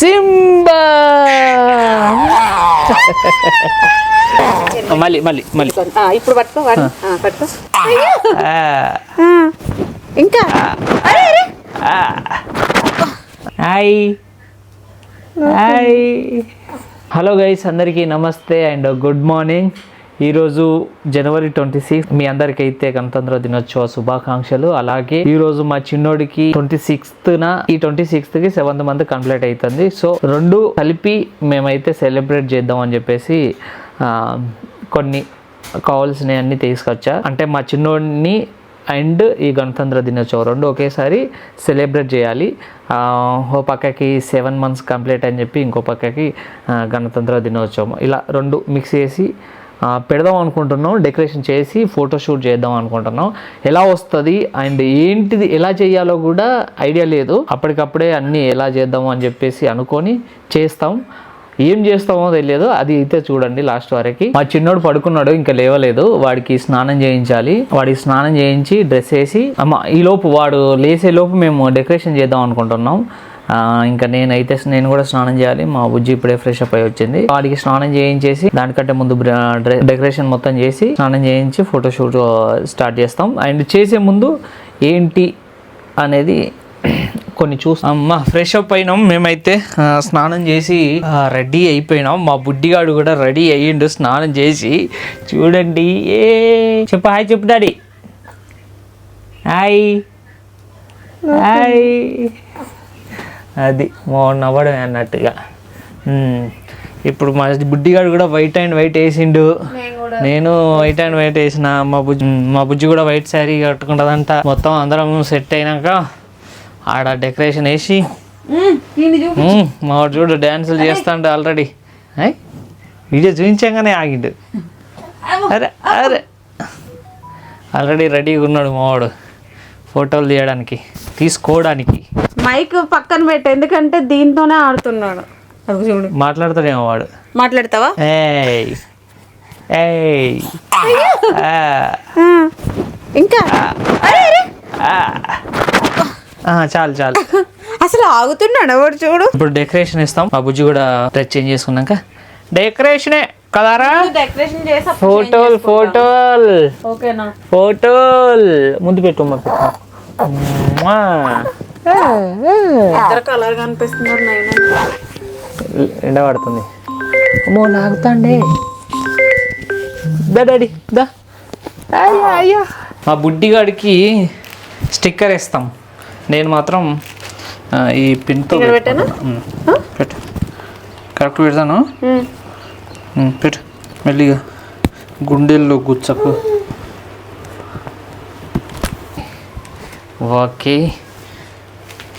Simba మళ్ళీ మళ్ళీ మళ్ళీ. ఆ, ఇప్పుడు పట్టుకో వాడు. ఆ, పట్టుకో. ఇంకా. హాయ్. హాయ్. హలో గైస్ అందరికీ నమస్తే అండ్ గుడ్ మార్నింగ్. ఈరోజు జనవరి ట్వంటీ సిక్స్ మీ అందరికీ అయితే గణతంత్ర దినోత్సవ శుభాకాంక్షలు. అలాగే ఈ రోజు మా చిన్నోడికి ట్వంటీ సిక్స్త్ ఈ ట్వంటీ సిక్స్త్కి సెవెంత్ మంత్ కంప్లీట్ అవుతుంది సో రెండు కలిపి మేమైతే సెలబ్రేట్ చేద్దాం అని చెప్పేసి కొన్ని కావాల్సినవి అన్ని తీసుకొచ్చా. అంటే మా చిన్నోడిని అండ్ ఈ గణతంత్ర దినోత్సవం రెండు ఒకేసారి సెలబ్రేట్ చేయాలి. ఓ పక్కకి సెవెన్ మంత్స్ కంప్లీట్ అని చెప్పి ఇంకో పక్కకి గణతంత్ర దినోత్సవం. ఇలా రెండు మిక్స్ చేసి పెడదాం అనుకుంటున్నాం డెకరేషన్ చేసి ఫోటోషూట్ చేద్దాం అనుకుంటున్నాం. ఎలా వస్తుంది అండ్ ఏంటిది ఎలా చేయాలో కూడా ఐడియా లేదు. అప్పటికప్పుడే అన్నీ ఎలా చేద్దాము అని చెప్పేసి అనుకొని చేస్తాం. ఏం చేస్తామో తెలియదు అది అయితే చూడండి లాస్ట్ వరకు. మా చిన్నోడు పడుకున్నాడు ఇంకా లేవలేదు. వాడికి స్నానం చేయించాలి. వాడికి స్నానం చేయించి డ్రెస్ వేసి అమ్మ ఈ లోపు వాడు లేసే లోపు మేము డెకరేషన్ చేద్దాం అనుకుంటున్నాం. ఇంకా నేనైతే నేను కూడా స్నానం చేయాలి. మా బుజ్జి ఇప్పుడే ఫ్రెష్ అప్ అయి వచ్చింది. వాడికి స్నానం చేయించేసి దానికంటే ముందు డెకరేషన్ మొత్తం చేసి స్నానం చేయించి ఫోటోషూట్ స్టార్ట్ చేస్తాం. అండ్ చేసే ముందు ఏంటి అనేది కొన్ని చూస్తాం మా ఫ్రెష్ అప్ అయినాం. మేమైతే స్నానం చేసి రెడీ అయిపోయినాం. మా బుడ్డిగాడు కూడా రెడీ అయ్యిండు స్నానం చేసి. చూడండి. ఏ చెప్పు హాయ్ చెప్పు డాడీ. హాయ్. హాయ్. అది మోహన్ అవ్వడమే అన్నట్టుగా. ఇప్పుడు మా బుడ్డిగాడు కూడా వైట్ అండ్ వైట్ వేసిండు. నేను వైట్ అండ్ వైట్ వేసిన. మా బుజ్జి మా బుజ్జి కూడా వైట్ శారీ కట్టుకుంటుందంట. మొత్తం అందరం సెట్ అయినాక ఆడ డెకరేషన్ వేసి మా వాడు చూడు డ్యాన్సులు చేస్తాంట ఆల్రెడీ. వీడియో చూపించాగానే ఆగిండు. అరే అరే. ఆల్రెడీ రెడీగా ఉన్నాడు మావాడు ఫోటోలు తీయడానికి తీసుకోవడానికి. మైక్ పక్కన పెట్టు ఎందుకంటే దీంతోనే ఆడుతున్నాడు. చూడు. మాట్లాడతాడేమో వాడు. మాట్లాడతావా? ఏయ్. ఏయ్. ఆ, ఆ, ఇంకా? అరే అరే. ఆ. ఆ, చాలు చాలు. అసలు ఆగుతున్నాడు వాడు చూడు? ఇప్పుడు డెకరేషన్ ఇస్తాం. మా బుజ్జి కూడా డ్రెస్ చేంజ్ చేసుకున్నాక. డెకరేషనే. కదారా? డెకరేషన్ చేసి ఫోటోలు ఫోటోలు ఓకేనా? ఫోటోలు ముందు పెట్టు కలర్ కనిపిస్తున్నారు నైనా ఎండ పడుతుంది. అమ్మో నాగుతాండే దా డాడీ దా. అయ్యా అయ్యా. మా బుడ్డిగాడికి స్టిక్కర్ వేస్తాం. నేను మాత్రం ఈ పిన్తో పెట్టానా? పెట్టు. కరెక్ట్ పెడతాను. పెట్టు. మెల్లిగా. గుండెల్లో గుచ్చకు. ఓకే.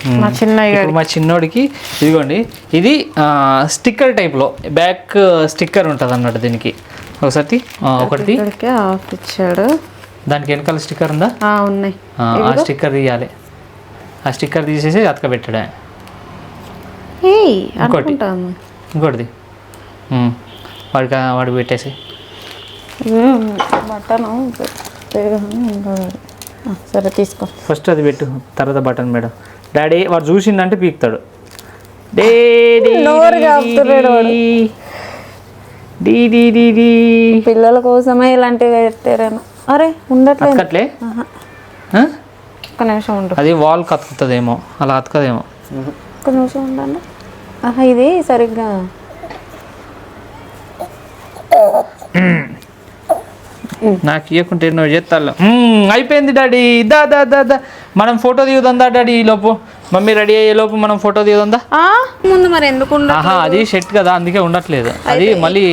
మా చిన్నయ్య మా చిన్నోడికి ఇదిగోండి. ఇది ఆ, స్టిక్కర్ టైప్లో. బ్యాక్ స్టిక్కర్ ఉంటుంది అన్నట్టు దీనికి. ఒకసారి ఒకటి. ఇచ్చాడు. దానికి వెనకాల స్టిక్కర్ ఉందా? ఆ ఉన్నాయి. ఆ, స్టిక్కర్ తీయాలి. ఆ స్టిక్కర్ తీసేసి అతకబెట్టడే ఏయ్ ఇంకోటి. ఇంకోటిది. వాడికి వాడికి పెట్టేసి. బట్టను సరే తీసుకో. ఫస్ట్ అది పెట్టు తర్వాత బటన్ మేడం. డాడీ వాడు చూసిందంటే పీకుతాడు. పిల్లల కోసమే ఇలాంటివి పెట్టారేమో అరే. ఆ? ఒక్క నిమిషం ఉండు. అది వాల్ కతుకుతుందేమో అలా అతకదేమో ఒక్క నిమిషం ఉండండి. ఆహా ఇది సరిగ్గా నాకు ఇవ్వకుంటే ఎన్నో చేస్తాను అయిపోయింది డాడీ. దా దా దా దా. మనం ఫోటో దిగుదా డాడీ ఈ లోపు? మమ్మీ రెడీ అయ్యే లోపు మనం ఫోటో దిగుదా ఆ, ముందు మరి ఎందుకు అది షర్ట్ కదా అందుకే ఉండట్లేదు. అది మళ్ళీ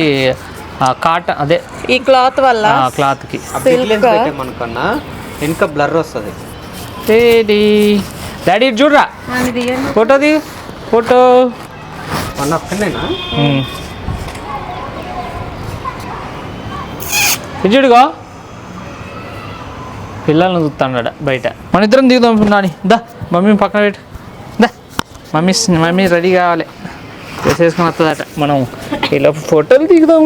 కాటన్ అదే. ఈ క్లాత్ వల్ల? క్లాత్కి. సిల్క్. పెట్టామనుకున్నా వెనుక బ్లర్ వస్తుంది. డాడీ చూడరా? ఫోటో దిగు. ఫోటో. వన్ ఆఫ్ చూడుగో పిల్లల్ని చూస్తాడు బయట. మన ఇద్దరం దిగుదాం నాని. దా మమ్మీ పక్కన పెట్టు. దా మమ్మీ మమ్మీ రెడీ కావాలి. డ్రెస్ వేసుకొని వస్తుందట మనం ఇలా ఫోటోలు దిగుదాం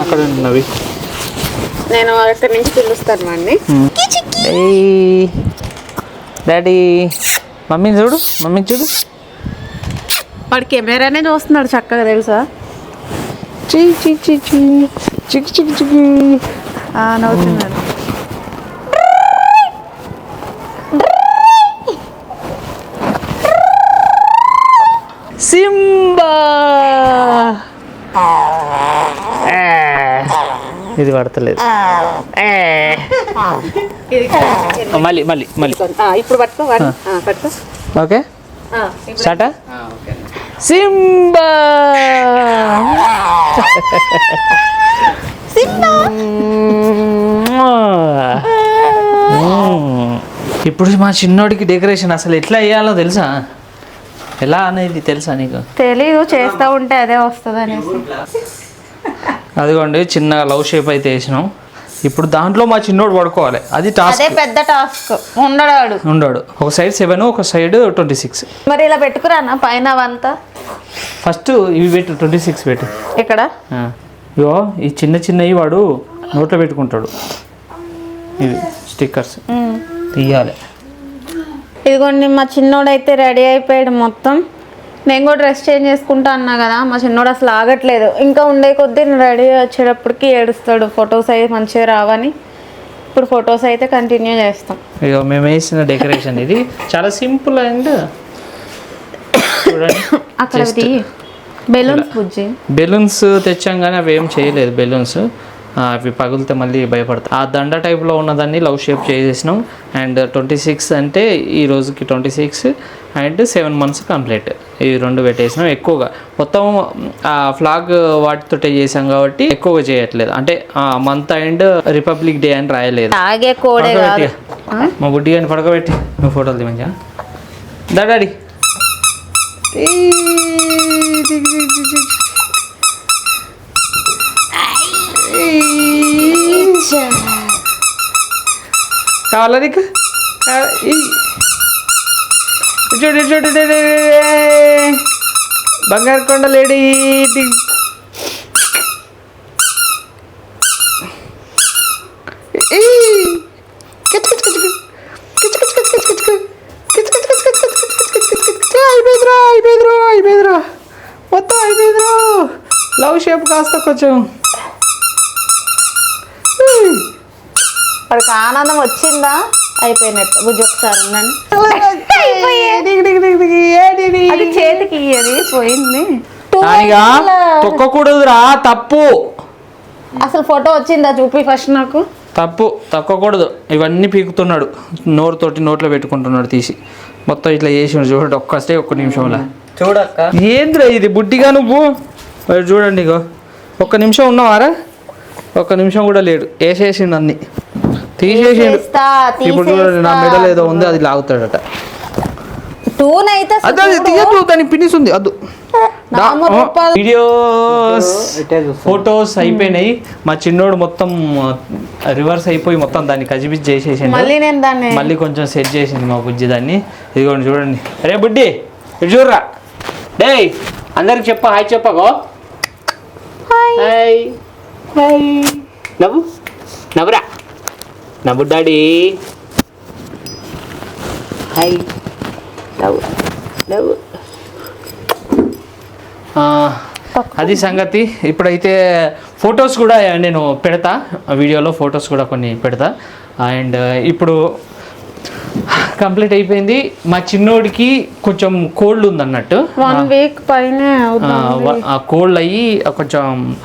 అక్కడ ఉన్నవి నేను ఇక్కడి నుంచి పిలుస్తాను అండి డాడీ మమ్మీని చూడు మమ్మీని చూడు. వాడు కెమెరానే చూస్తున్నాడు చక్కగా తెలుసా? చీ చీ చీ చీ చిక్ చిక్ చిక్. నవ్వుతున్నాడు. సింబా. ఇది పడతలేదు. మళ్ళీ మళ్ళీ మళ్ళీ. ఆ, ఇప్పుడు పట్టుకో పట్టుకో. ఓకే. స్టార్టా? ఓకే. సింబా. ఇప్పుడు మా చిన్నోడికి డెకరేషన్ అసలు ఎట్లా వేయాలో తెలుసా? ఎలా అనేది తెలుసా నీకు? తెలీదు చేస్తా ఉంటే అదే వస్తుంది అనేసి అదిగోండి చిన్న లవ్ షేప్ అయితే వేసినాం. ఇప్పుడు దాంట్లో మా చిన్నోడు పడుకోవాలి. అది అదే టాస్క్ పెద్ద టాస్క్ ఉండడాడు ఉండాడు. ఒక సైడ్ సెవెన్ ఒక సైడ్ ట్వంటీ సిక్స్ మరి ఇలా పెట్టుకురానా పైన అవంతా. ఫస్ట్ ఇవి పెట్టు ట్వంటీ సిక్స్ పెట్టు ఇక్కడ. ఇగో ఈ చిన్న చిన్నవి వాడు నోట్లో పెట్టుకుంటాడు. ఇవి స్టిక్కర్స్ తీయాలి. ఇదిగోండి మా చిన్నోడు అయితే రెడీ అయిపోయాడు మొత్తం. నేను కూడా డ్రెస్ చేంజ్ చేసుకుంటా అన్నా కదా మా చిన్నోడు అసలు ఆగట్లేదు. ఇంకా ఉండే కొద్దీ రెడీ వచ్చేటప్పటికి ఏడుస్తాడు ఫొటోస్ అయితే మంచిగా రావని. ఇప్పుడు ఫొటోస్ అయితే కంటిన్యూ చేస్తాం. ఇగో మేము వేసిన డెకరేషన్ ఇది. చాలా సింపుల్ అండ్ అక్కడ బెలూన్స్ బుజ్జి బెలూన్స్ తెచ్చాం కానీ అవి ఏం చేయలేదు బెలూన్స్. అవి పగిలితే మళ్ళీ భయపడతాయి ఆ దండ టైప్లో ఉన్నదాన్ని లవ్ షేప్ చేసేసినాం. అండ్ ట్వంటీ సిక్స్ అంటే ఈ రోజుకి twenty six and seven months complete. ఈ రెండు పెట్టేసినాం ఎక్కువగా. మొత్తం ఆ ఫ్లాగ్ వాటితో చేసాం కాబట్టి ఎక్కువగా చేయట్లేదు. అంటే మంత్ అండ్ రిపబ్లిక్ డే అని రాయలేదు. మా బుడ్డి అని పడుకోబెట్టి. నువ్వు ఫోటోలు తీమంచా డాడీ. కావాలా నీకు చూడు చూడు బంగారు కొండ లేడీ అయిపోయిందిరా అయిపోయిందిరా అయిపోయిందిరా మొత్తం అయిపోయిందిరా లవ్ షేప్ కాస్త కొంచెం వాడికి ఆనందం వచ్చిందా? అయిపోయినట్టు. బుజ్జి ఒకసారి అది చేతికి ఇయ్యది పోయింది. తొక్కకూడదురా తప్పు. అసలు ఫోటో వచ్చిందా చూపి ఫస్ట్ నాకు? తప్పు తక్కకూడదు. ఇవన్నీ పీకుతున్నాడు. నోరుతోటి నోట్లో పెట్టుకుంటున్నాడు తీసి. మొత్తం ఇట్లా చేసి చూడండి ఒక్కస్తే ఒక్క నిమిషంలో. చూడక్క. ఏంద్రా ఇది బుడ్డిగా నువ్వు? మరి చూడండి ఇగో. ఒక్క నిమిషం ఉన్నావారా? ఒక్క నిమిషం కూడా లేడు. వేసేసిండు అన్ని. ఇప్పుడు చూడండి నా. మెడలో ఏదో ఉంది అది లాగుతాడట. టూన్ అయితే అది అది. తీయద్దు దాని పినిస్ ఉంది రూపాలు. వీడియోస్ ఫొటోస్ అయిపోయినాయి. మా చిన్నోడు మొత్తం రివర్స్ అయిపోయి మొత్తం దాన్ని కజిబిజ్ చేసేసిండు. మళ్ళీ నేను దాన్ని మళ్ళీ కొంచెం సెట్ చేసింది మా బుజ్జి దాన్ని. ఇదిగోండి చూడండి. అరే బుడ్డి ఇటు చూడరా. డేయ్ అందరికి చెప్ప హాయ్ చెప్పగో హాయ్. హాయ్. నవ్వు. నవ్వురా. నవ్వు డాడీ. హాయ్. నవ్వు. నవ్వు. అది సంగతి. ఇప్పుడైతే ఫొటోస్ కూడా నేను పెడతా. వీడియోలో ఫొటోస్ కూడా కొన్ని పెడతా. అండ్ ఇప్పుడు కంప్లీట్ అయిపోయింది. మా చిన్నోడికి కొంచెం కోల్డ్ ఉందన్నట్టు. వన్ వీక్ పైనే కోల్డ్ అయ్యి కొంచెం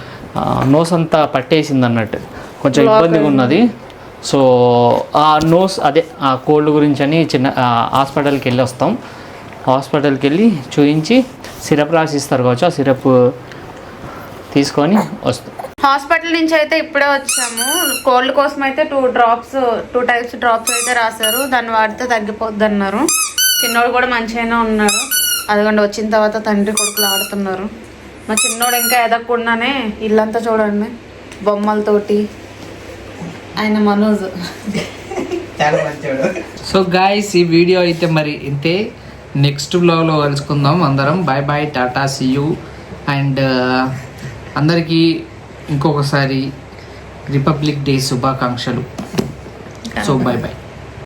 నోస్ అంతా పట్టేసింది అన్నట్టు కొంచెం ఇబ్బందిగా ఉన్నది. సో ఆ నోస్ అదే ఆ కోల్డ్ గురించి అని చిన్న హాస్పిటల్కి వెళ్ళి వస్తాం. హాస్పిటల్కి వెళ్ళి చూపించి సిరప్ రాసిస్తారు కావచ్చు ఆ సిరప్ తీసుకొని వస్తాం. హాస్పిటల్ నుంచి అయితే ఇప్పుడే వచ్చాము. కోల్డ్ కోసం అయితే two drops two types drops అయితే రాశారు. దాన్ని వాడితే తగ్గిపోద్ది అన్నారు చిన్నోడు కూడా మంచిగానే ఉన్నాడు. అదిగోండి వచ్చిన తర్వాత తండ్రి కొడుకులు ఆడుతున్నారు. మా చిన్నోడు ఇంకా ఎదగకుండానే ఇల్లంతా చూడండి బొమ్మలతోటి ఆయన మనోజ్. చాలా మంచివాడు సో గాయస్ ఈ వీడియో అయితే మరి ఇంతే. నెక్స్ట్ బ్లాగ్లో కలుసుకుందాం అందరం. Bye bye tata see you and అందరికీ ఇంకొకసారి రిపబ్లిక్ డే శుభాకాంక్షలు. So bye bye